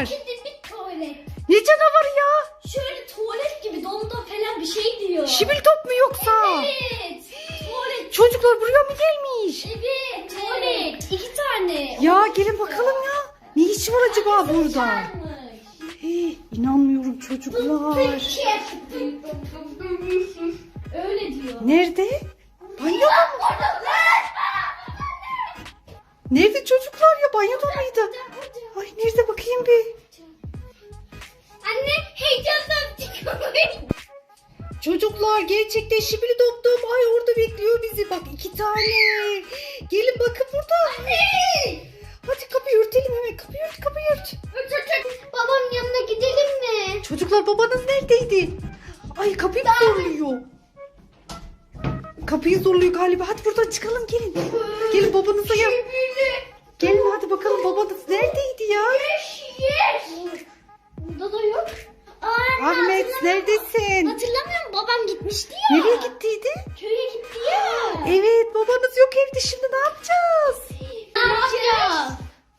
var? Şimdi bir tuvalet. Ne canavarı ya? Şöyle tuvalet gibi donda falan bir şey diyor. Şibil top mu yoksa? Evet. Tuvalet. Çocuklar buraya mı gelmiş? Evet. Tuvalet. İki tane. Ya gelin bakalım ya. Ne işi var acaba burada? Varmış. Hey, inanmıyorum çocuklar. Öyle diyor. Nerede? Banyoda mı? Nerede çocuklar ya? Banyoda mıydı? Bir. Anne heyecandan çıkıyor. Çocuklar gerçekten şibili doktum. Ay orada bekliyor bizi. Bak iki tane. Gelin bakın burada. Hadi kapıyı örtelim hemen. Kapıyı ört, kapıyı ört. Babam yanına gidelim mi? Çocuklar babanız neredeydi? Ay kapıyı mı zorluyor? Kapıyı zorluyor galiba. Hadi buradan çıkalım gelin. Gelin babanıza ya. Gelin hadi bakalım babanız neredeydi ya? Burada da yok. Aa, Ahmet hatırlamıyorum. neredesin? Hatırlamıyor musun? Babam gitmişti ya. Nereye gittiydi? Köye gitti ya. Evet babanız yok evde şimdi ne yapacağız? Ne yapacağız?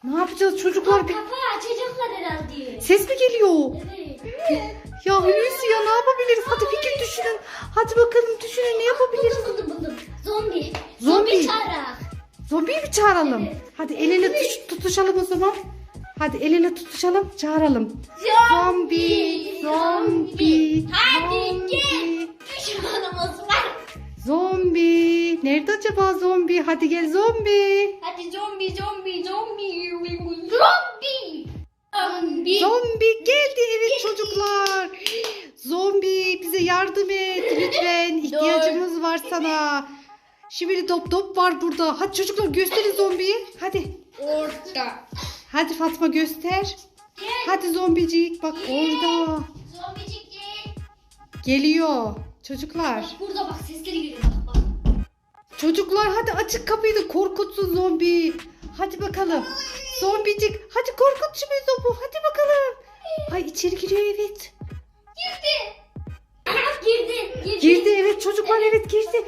Ne yapacağız çocuklar? Bir... Kapağı açacaklar herhalde. Ses mi geliyor? Evet. Ya Hulusi ya ne yapabiliriz? Hadi fikir düşünün. Hadi bakalım Mi çağıralım? Hadi el ele tuş- tutuşalım o zaman. Hadi el ele tutuşalım çağıralım. Zombi, zombi, Hadi gel. Düşmanımız var. Zombi. Nerede acaba zombi? Hadi gel zombi. Hadi zombi zombi zombi. Zombi. Zombi. Zombi geldi evet çocuklar. Zombi bize yardım et lütfen. İhtiyacımız var sana. Şimdi top top var burada. Hadi çocuklar gösterin zombiyi. Hadi. Orada. Hadi Fatma göster. Gel. Hadi zombicik bak orada. Zombicik gel. Geliyor. Çocuklar. Bak burada bak sesleri geliyor bak bak. Çocuklar hadi açık kapıyı da korkutsun zombi. Hadi bakalım. Zombicik hadi korkut şimdi zombu. Hadi bakalım. Ay içeri giriyor evet. Girdi. Girdi. Girdi. Girdi evet çocuklar evet girdi.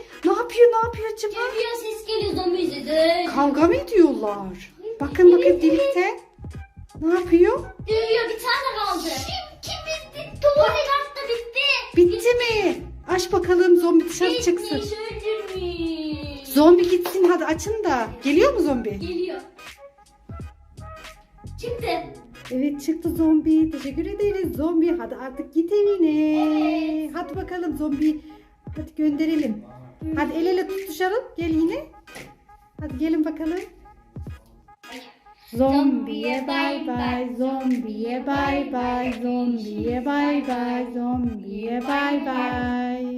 Yapıyor acaba? Geliyor ses geliyor zombi izledi. Kavga mı ediyorlar? Bakın bakın delikte. Ne yapıyor? Dövüyor bir tane kaldı. Kim bitti? Tuvalet hasta bitti. Bitti mi? Aç bakalım zombi dışarı çıksın. Bitmiş öldürmüş. Zombi gitsin hadi açın da. Geliyor mu zombi? Geliyor. Çıktı. Evet çıktı zombi. Teşekkür ederiz zombi. Hadi artık git evine. Hadi bakalım zombi. Hadi gönderelim. Hadi el ele tutuşalım. Gel yine. Hadi gelin bakalım. Zombiye bay bay, zombiye bay bay, zombiye bay bay, zombiye bay bay.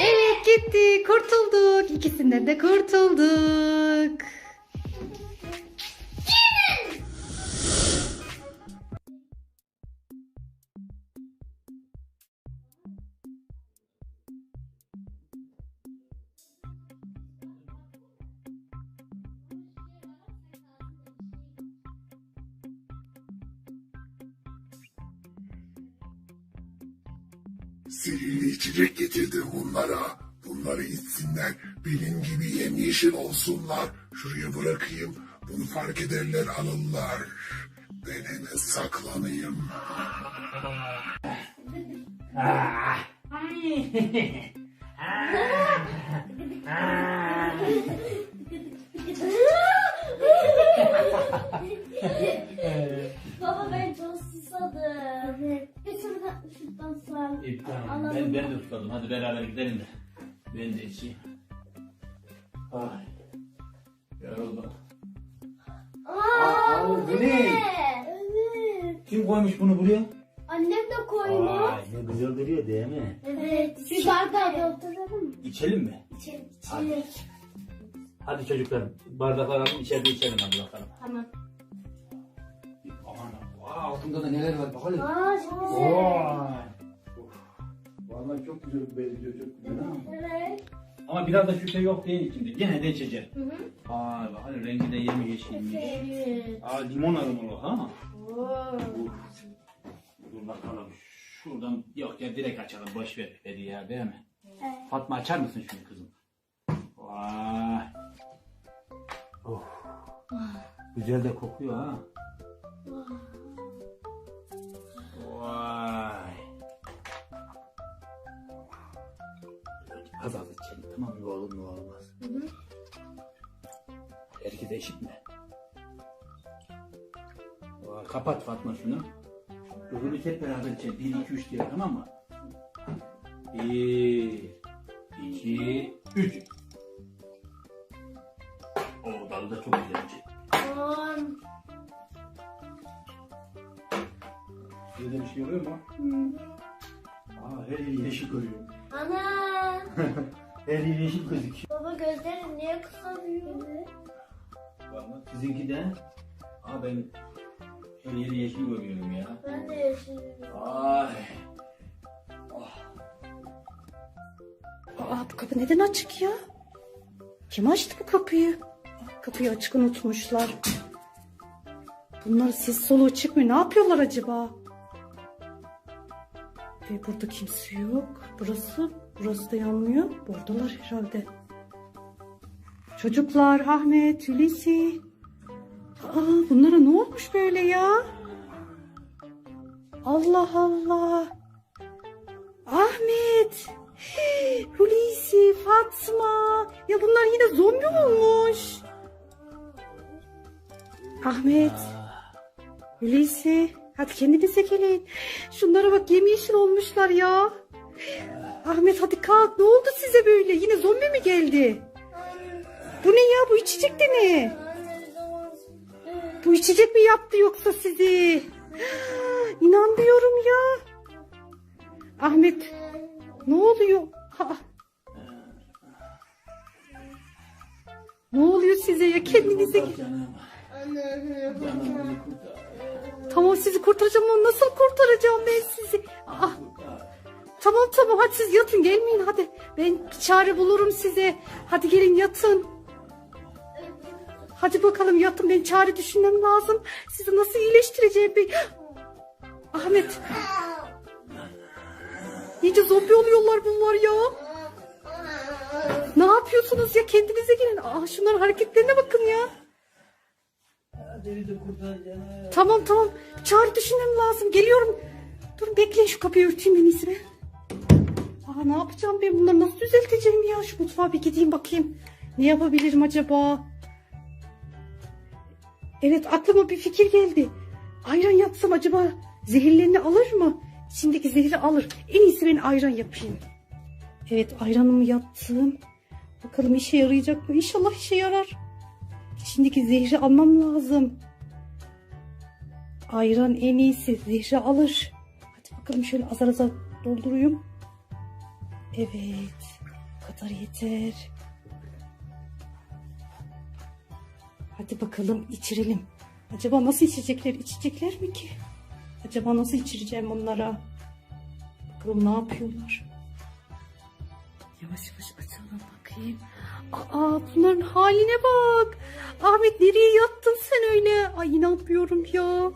Evet gitti, kurtulduk. İkisinden de kurtulduk. Sihirli içecek getirdim bunlara. Bunları içsinler. Benim gibi yemyeşil olsunlar. Şuraya bırakayım. Bunu fark ederler alırlar. Ben hemen saklanayım. Baba beraber gidelim de. Ben de içeyim. Ay. Yoruldum. Aa, bu ne? Evet. Kim koymuş bunu buraya? Annem de koymuş. Ay ne güzel duruyor değil mi? Evet. Bir bardağı dolduralım mı? İçelim mi? İçelim. Hadi. İçelim. Hadi çocuklar bardaklar alalım içeride içelim hadi bakalım. Tamam. Aman vay, altında da neler var bakalım. Aa çok güzel. Vay. Vallahi çok güzel benziyor çok güzel ha. Evet. Ama biraz da şüphe yok değil içinde. Gene de içeceğim. Hı hı. Ay bakalım rengi de yemi yeşilmiş. Evet. Aa limon aromalı ha. Oo. Uf. Dur bakalım. Şuradan yok ya direkt açalım. Boş ver dedi ya değil mi? Evet. Fatma açar mısın şunu kızım? Vay. Of. Güzel de kokuyor ha. Mi? Aa, Kapat Fatma şunu. Öbürü hep beraber içelim. 1, 2, 3 diye tamam mı? 1, 2, 3. Oo dalı da çok güzel içecek. Tamam. Şurada bir şey oluyor mu? Aa her yeri yeşil görüyorum. Ana. Her yeri yeşil gözüküyor. Baba gözlerin niye kısalıyor? Sizinki de. Aa ben her yeri yeşil görüyorum ya. Ben de yaşıyorum. Ay. Aa bu kapı neden açık ya? Kim açtı bu kapıyı? Kapıyı açık unutmuşlar. Bunlar ses soluğu çıkmıyor. Ne yapıyorlar acaba? Ve burada kimse yok. Burası, burası da yanmıyor. Buradalar herhalde. Çocuklar, Ahmet, Hulusi. Aa, bunlara ne olmuş böyle ya? Allah Allah. Ahmet. Hulusi, Fatma. Ya bunlar yine zombi olmuş. Ahmet. Hulusi. Hadi kendinize gelin. Şunlara bak yemyeşil olmuşlar ya. Ahmet hadi kalk. Ne oldu size böyle? Yine zombi mi geldi? Bu ne ya? Bu içecek de ne? Bu içecek mi yaptı yoksa sizi? İnanmıyorum ya. Ahmet ne oluyor? Aa. Ne oluyor size ya kendinize? Tamam sizi kurtaracağım ama nasıl kurtaracağım ben sizi? Kurtar. tamam tamam hadi siz yatın gelmeyin hadi. Ben çare bulurum size. Hadi gelin yatın. Hadi bakalım yatın ben çare düşünmem lazım. Sizi nasıl iyileştireceğim ben. Ahmet. İyice zombi oluyorlar bunlar ya. Ne yapıyorsunuz ya kendinize gelin. Aa, şunların hareketlerine bakın ya. Tamam tamam. Çağrı düşünmem lazım. Geliyorum. Dur bekleyin şu kapıyı örteyim en iyisi ben. Aa, ne yapacağım ben bunları nasıl düzelteceğim ya? Şu mutfağa bir gideyim bakayım. Ne yapabilirim acaba? Evet aklıma bir fikir geldi. Ayran yapsam acaba zehirlerini alır mı? İçindeki zehri alır. En iyisi ben ayran yapayım. Evet ayranımı yaptım. Bakalım işe yarayacak mı? İnşallah işe yarar. İçindeki zehri almam lazım. Ayran en iyisi. Zehri alır. Hadi bakalım şöyle azar azar dolduruyum. Evet. Bu kadar yeter. Hadi bakalım içirelim. Acaba nasıl içecekler? İçecekler mi ki? Acaba nasıl içireceğim onlara? Bakalım ne yapıyorlar? Yavaş yavaş açalım bakayım. Aa bunların haline bak. Ahmet nereye yattın sen öyle? Ay inanmıyorum ya.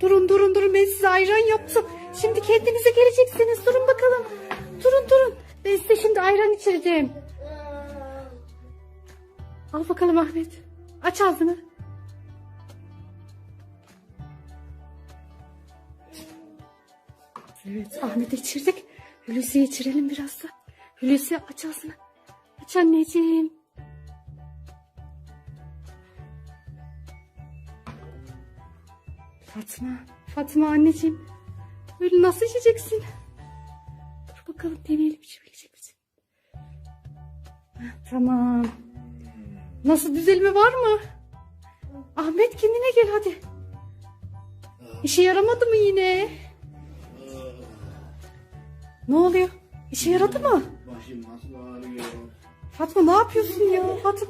Durun durun durun ben size ayran yaptım. Şimdi kendinize geleceksiniz. Durun bakalım. Durun durun. Ben size şimdi ayran içireceğim. Al bakalım Ahmet. Aç ağzını. Evet Ahmet'e içirdik. Hulusi'ye içirelim biraz da. Hulusi aç ağzını. Aç anneciğim. Fatma. Fatma anneciğim. Böyle nasıl içeceksin? Dur bakalım deneyelim içebilecek misin? Heh, Tamam. Nasıl düzelme var mı? Ahmet kendine gel hadi. İşe yaramadı mı yine? Ne oluyor? İşe yaradı mı? Başım nasıl ağrıyor. Fatma ne yapıyorsun ya? Fatma.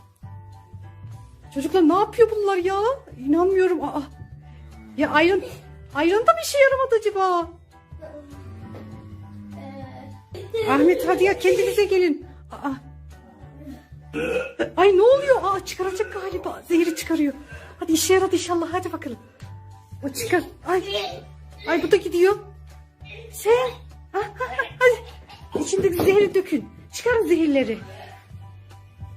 Çocuklar ne yapıyor bunlar ya? İnanmıyorum. Aa. Ya ayran, ayran da bir işe yaramadı acaba? Ahmet hadi ya kendinize gelin. Aa. Ay ne oluyor? Aa çıkaracak galiba. Zehri çıkarıyor. Hadi işe yaradı inşallah. Hadi bakalım. O çıkar. Ay. Ay bu da gidiyor. Sen. Hadi. İçindeki zehri dökün. Çıkarın zehirleri.